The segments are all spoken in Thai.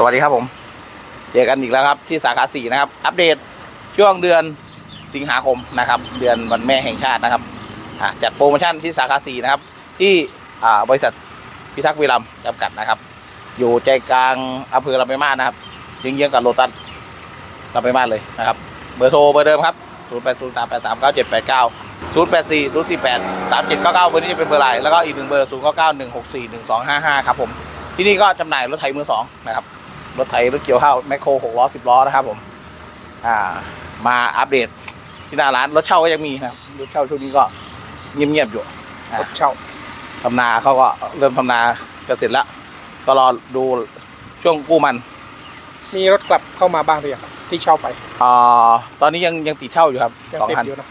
สวัสดีครับผม เจอกันอีกแล้วครับที่สาขาสี่นะครับ อัปเดตช่วงเดือนสิงหาคมนะครับ เดือนวันแม่แห่งชาตินะครับจัดโปรโมชั่นที่สาขาสี่นะครับ ที่บริษัทพิทักษ์วีรัมย์จำกัดนะครับ อยู่ใจกลางอำเภอลำปางมาศนะครับเยื้องๆกับโลตัสลำปางมาศเลยนะครับ เบอร์โทรเบอร์เดิมครับ0 8 0 3 8 3 9 7 8 9 0 8 4 0 4 8 3 7 9 9เบอร์นี้จะเป็นเบอร์ไลน์แล้วก็อีกหนึ่งเบอร์ 0 9 9 1 6 4 1 2 5 5 ครับผม ที่นี่ก็จำหน่ายรถไถมือสองนะครับ รถไถรถเกี่ยวข้าวแมคโครหกล้อสิบล้อนะครับผม อ่า มาอัปเดตที่หน้าร้านรถเช่าก็ยังมีนะครับรถเช่าช่วงนี้ก็เงียบๆอยู่รถเช่าทำนาเขาก็เริ่มทำนาจะเสร็จแล้วก็รอดูช่วงกู้มัน มีรถกลับเข้ามาบ้างหรือยังครับที่เช่าไปอ่าตอนนี้ยังยังติดเช่าอยู่ครับยังสองติดคันอยู่นะ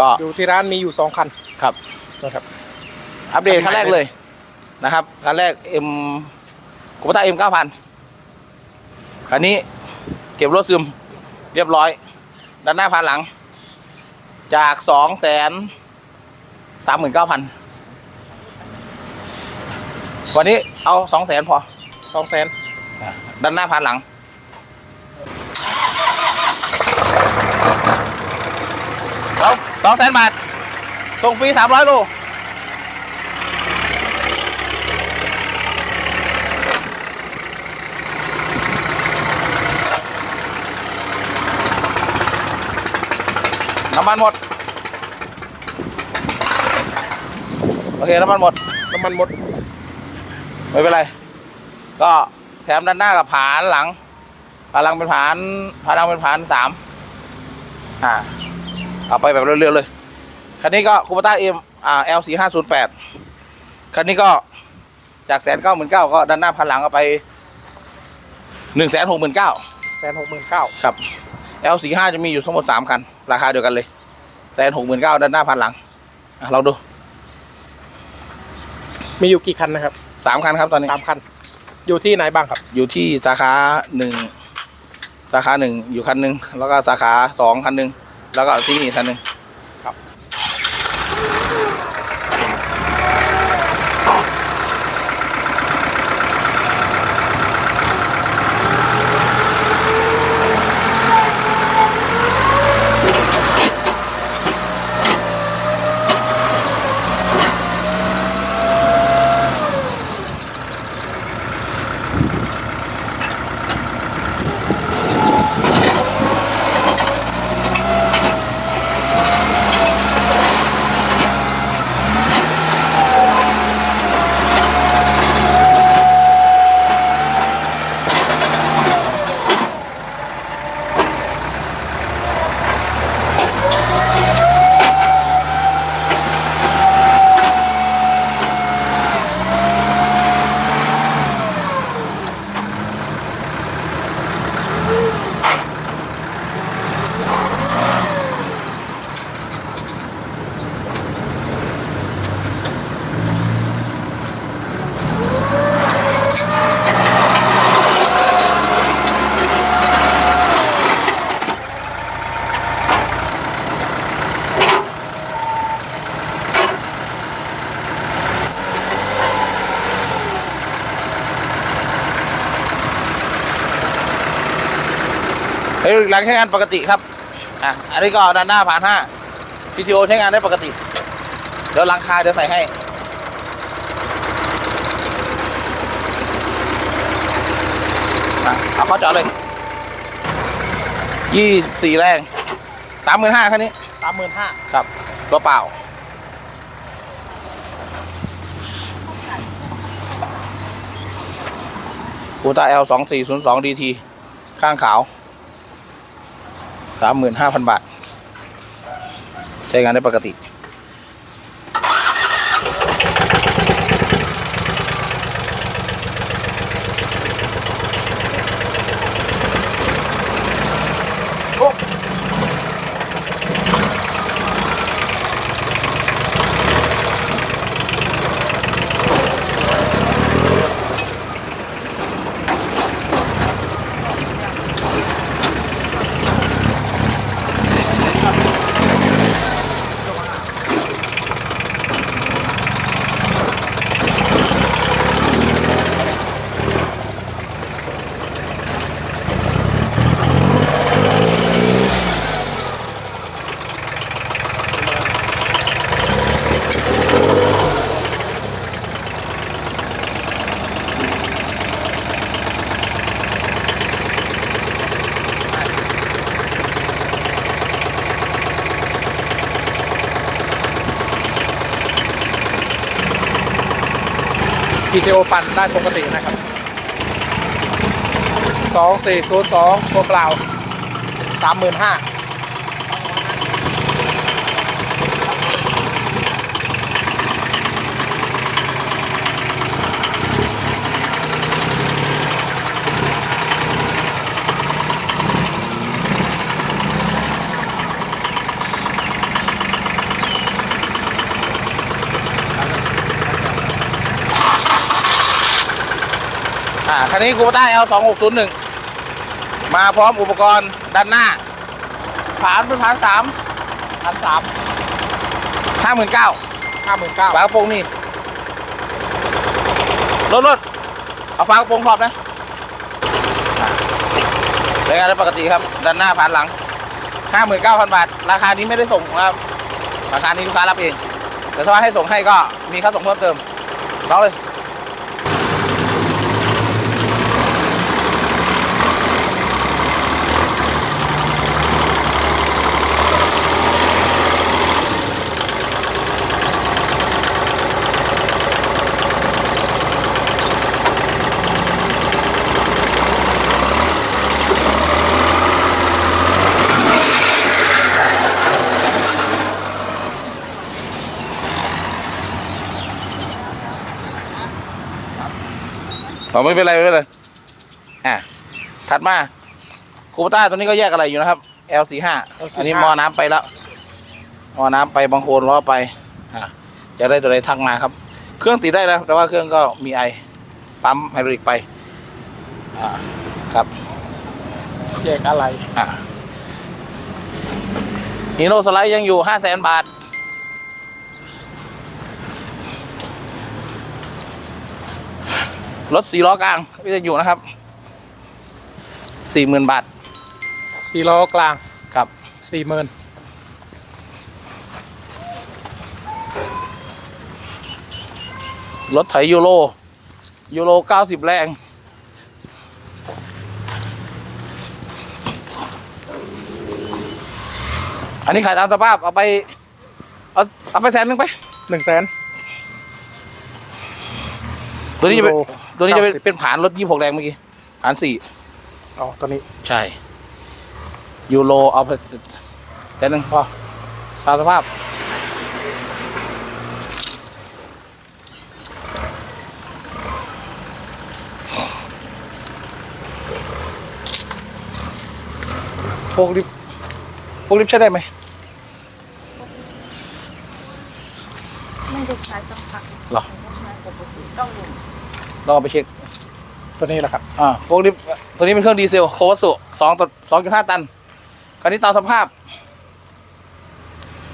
ก็อยู่ที่ร้านมีอยู่สองคันครับนะครับ อัปเดตคัคันนไหนแรกเลยนะครับคันแรกเอ็มโคต้าเอ็มเก้าพันคันนี้เก็บรถซึมเรียบร้อย ด้านหน้าพันหลัง จากสองแสนสามหมื่นเก้าพันวันนี้เอาสองแสนพอสองแสนด้านหน้าพันหลัง เอาสองแสนบาทส่งฟรีสามร้อยโล น้ำมันหมด โอเค น้ำมันหมด น้ำมันหมด ไม่เป็นไร ก็แถมด้านหน้ากับผานหลังผานหลังเป็นผานผานหลังเป็นผานสามอ่า เอาไปแบบเร็วๆเลย คันนี้ก็คูปต้าเอ็มอ่า L สี่ห้าศูนย์แปดคันนี้ก็จากแสนเก้าหมื่นเก้าก็ด้านหน้าผานหลังก็ไปหนึ่งแสนหกหมื่นเก้าแสนหกหมื่นเก้าครับ L สี่ห้าจะมีอยู่ทั้งหมดสามคัน ราคาเดียวกันเลยแสนหกหมื่นเก้าด้านหน้าผานหลังอะลองดูมีอยู่กี่คันนะครับสามคันครับตอนนี้ สามคัน อยู่ที่ไหนบ้างครับ อยู่ที่สาขาหนึ่งสาขาหนึ่งอยู่คันหนึ่งแล้วก็สาขาสองคันหนึ่งแล้วก็ที่นี่คันหนึ่ง เฮ้ยหลังใช้งานปกติครับ อะ อันนี้ก็ด้านหน้าผ่านห้า PTO ใช้งานได้ปกติ เดี๋ยวหลังคาเดี๋ยวใส่ให้อะเอาเข้าจอดเลย ยี่สี่แรงสามหมื่นห้าคันนี้สามหมื่นห้าครับตัวเปล่า กูต้า L สองสี่ศูนย์สองดีทีข้างขาว สามหมื่นห้าพันบาท ใช้งานได้ปกติีเจโอฟันได้ปกตินะครับ 2402ตัวเปล่า 35,000 อ่าคันนี้คูปต้า L สองหกศูนย์หนึ่งมาพร้อมอุปกรณ์ด้านหน้าผานเป็นผานสามพันสามห้าหมื่นเก้าห้าหมื่นเก้าฝากระโปรงนี่รถรถเอาฝากระโปรงครอบนะอะเป็นงานได้ปกติครับ ด้านหน้าผ่านหลังห้าหมื่นเก้าพันบาท ราคานี้ไม่ได้ส่งนะครับ ราคานี้ลูกค้ารับเอง แต่ถ้าว่าให้ส่งให้ก็มีค่าส่งเพิ่มเติมลองเลย อ๋อไม่เป็นไรไม่เป็นไรอะถัดมาคูปต้าตัวนี้ก็แยกอะไรอยู่นะครับ L45 อันนี้มอน้ำไปแล้วมอน้ำไปบางโคนล้อไปอะจะได้ตัวใดทักมาครับ เครื่องติดได้แล้วแต่ว่าเครื่องก็มีไอปั๊มไฮดรอลิกไปอ่าครับแยกอะไรอะฮีโน่สไลด์ยังอยู่ห้าแสนบาท รถสี่ล้อกลางก็จะอยู่นะครับสี่หมื่นบาทสี่ล้อกลางครับสี่หมื่นรถไถยูโรยูโรเก้าสิบแรงอันนี้ขายตามสภาพเอาไปเอาเอาไปแสนหนึ่งไปหนึ่งแสน ตัวนี้จะเป็นยูโรตัวนี้จะเป็น90เป็นผานรถยี่หกแรงเมื่อกี้ผานสี่อ๋อตัวนี้ใช่ยูโรเอาไปแสนหนึ่งพอตามสภาพพวกลิฟต์พวกลิฟต์ใช้ได้ไหมไม่ได้ใช้สักพักหรอใช้ ปกติต้องลองเอาไปเช็คตัวนี้แหละครับ อ่าโฟล์ลิฟต์ตัวนี้เป็นเครื่องดีเซลโควัตสุสองต่อสองจุดห้าตันคราวนี้ตามสภาพ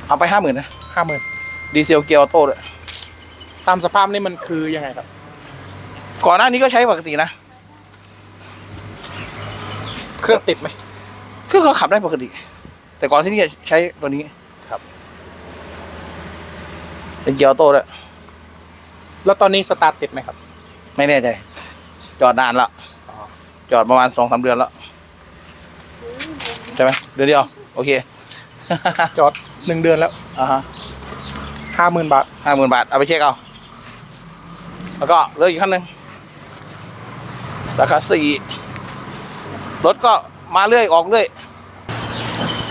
เอาไปห้าหมื่นนะห้าหมื่นดีเซลเกียร์ออโต้ด้วยตามสภาพนี่มันคือยังไงครับ ก่อนหน้านี้ก็ใช้ปกตินะ เครื่องติดไหมเครื่องเขาขับได้ปกติ แต่ก่อนที่นี่ใช้ตัวนี้ครับเป็นเกียร์ออโต้ด้วย แล้วตอนนี้สตาร์ทติดไหมครับ ไม่แน่ใจ จอดนานแล้วอ๋อจอดประมาณสองสามเดือนแล้วใช่ไหมเดือนเดียวโอเคจอดหนึ่งเดือนแล้วอ่าฮะห้าหมื่นบาทห้าหมื่นบาท เอาไปเช็คเอา แล้วก็เหลืออีกขั้นหนึ่งราคาสี่รถก็มาเรื่อยออกเรื่อย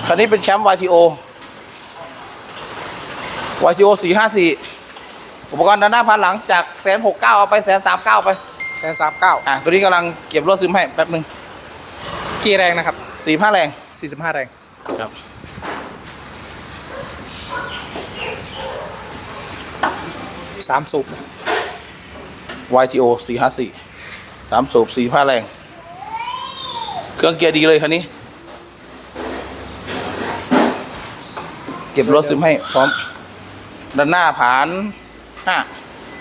คันนี้เป็นแชมป์ YTO YTO สี่ห้าสี่ อุปกรณ์ด้านหน้าพันหลังจากแสนหกเก้าเอาไปแสนสามเก้าไปแสนสามเก้าอะตัวนี้กำลังเก็บรถซึมให้แป๊บหนึ่งกี่แรงนะครับสี่ห้าแรงสี่สิบห้าแรงครับสามสูบ YTO สี่ห้าสี่สามสูบสี่ห้าแรง เครื่องเกียร์ดีเลยคันนี้ เก็บรถซึมให้พร้อม ด้านหน้าผาน ห้า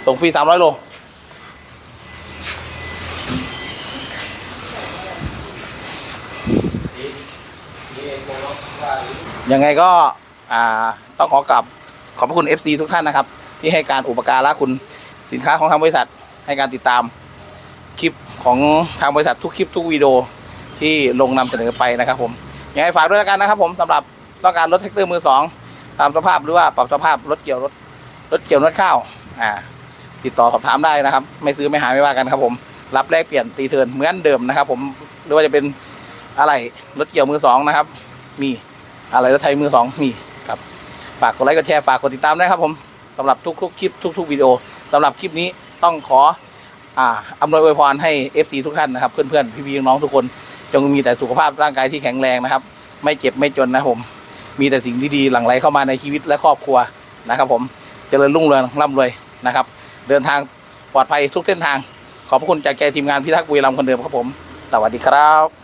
ส่งฟรีสามร้อยโลยังไงก็ต้องขอกลับขอบพระคุณ FC ทุกท่านนะครับ ที่ให้การอุปการะคุณสินค้าของทางบริษัท ให้การติดตามคลิปของทางบริษัททุกคลิปทุกวิดีโอที่ลงนำเสนอไปนะครับ ผมยังไงฝากด้วยกันนะครับ ผมสำหรับต้องการรถแท็กเตอร์มือสองตามสภาพหรือว่าปรับสภาพรถเกี่ยวรถ รถเกี่ยวรถข้าวอ่าติดต่อสอบถามได้นะครับ ไม่ซื้อไม่หาไม่ว่ากันครับผม รับแลกเปลี่ยนตีเทินเหมือนเดิมนะครับ ผมหรือว่าจะเป็นอะไรรถเกี่ยวมือสองนะครับ มีอะไรรถไทยมือสองมีครับฝากกดไลค์กดแชร์ฝากกดติดตามด้ครับ ผมสำหรับทุกๆคลิปทุก ๆวิดีโอสำหรับคลิปนี้ต้องขออ่าอำนวยอวยพรให้ FC ทุกท่านนะครับ เพื่อนๆพี่ๆน้องทุกคนจงมีแต่สุขภาพร่างกายที่แข็งแรงนะครับ ไม่เจ็บไม่จนนะผม มีแต่สิ่งที่ดีหลั่งไหลเข้ามาในชีวิตและครอบครัวนะครับผม เจริญรุ่งเรืองร่ำรวยนะครับ เดินทางปลอดภัยทุกเส้นทาง ขอบพระคุณจากใจทีมงานพิทักษ์บุรีรัมย์คนเดิมครับผม สวัสดีครับ